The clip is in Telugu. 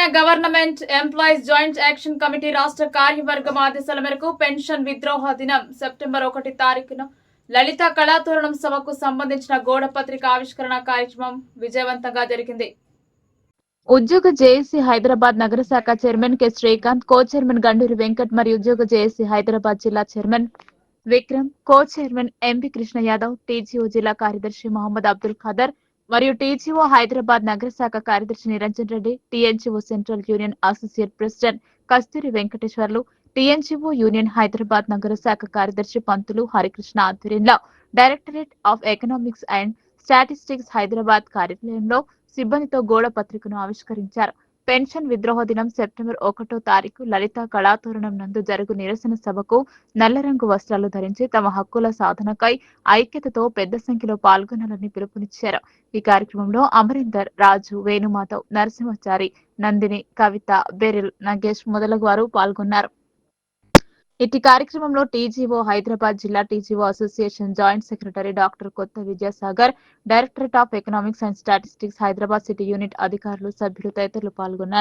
Telangana government employees joint action committee రాష్ట్ర కార్యవర్గం ఆదేశాల మేరకు పెన్షన్ విద్రోహ దినం సెప్టెంబర్ ఒకటి తారీఖున లలిత కళాతోరణం సభకు సంబంధించిన గోడ పత్రిక ఆవిష్కరణ కార్యక్రమం విజయవంతంగా జరిగింది. ఉద్యోగ జేఏసీ హైదరాబాద్ నగర శాఖ chairman K. Srikanth co chairman Ganduri Venkat మరియు ఉద్యోగ జేఏసీ హైదరాబాద్ జిల్లా chairman Vikram co chairman MP Krishna Yadav TGO జిల్లా కార్యదర్శి మహమ్మద్ అబ్దుల్ ఖదర్ మరియు టీజీఓ హైదరాబాద్ నగర శాఖ కార్యదర్శి Niranjan Reddy TNGO central union associate president Kasturi Venkateswarlu TNGO union Hyderabad నగర శాఖ కార్యదర్శి పంతులు హరికృష్ణ ఆధ్వర్యంలో directorate of economics and statistics Hyderabad కార్యాలయంలో సిబ్బందితో గోడ పత్రికను ఆవిష్కరించారు. పెన్షన్ విద్రోహ దినం సెప్టెంబర్ ఒకటో తారీఖు లలిత కళాతోరణం నందు జరుగు నిరసన సభకు నల్ల రంగు వస్త్రాలు ధరించి తమ హక్కుల సాధనకై ఐక్యతతో పెద్ద సంఖ్యలో పాల్గొనాలని పిలుపునిచ్చారు. ఈ కార్యక్రమంలో అమరీందర్ రాజు వేణుమాధవ్ నరసింహచారి నందిని కవిత బెరిల్ నగేష్ మొదలగు వారు పాల్గొన్నారు. ఇటు కార్యక్రమంలో టీజీఓ హైదరాబాద్ జిల్లా TGO association joint secretary doctor Kotha Vidyasagar directorate of economics and statistics Hyderabad city unit అధికారులు సభ్యులు తదితరులు పాల్గొన్నారు.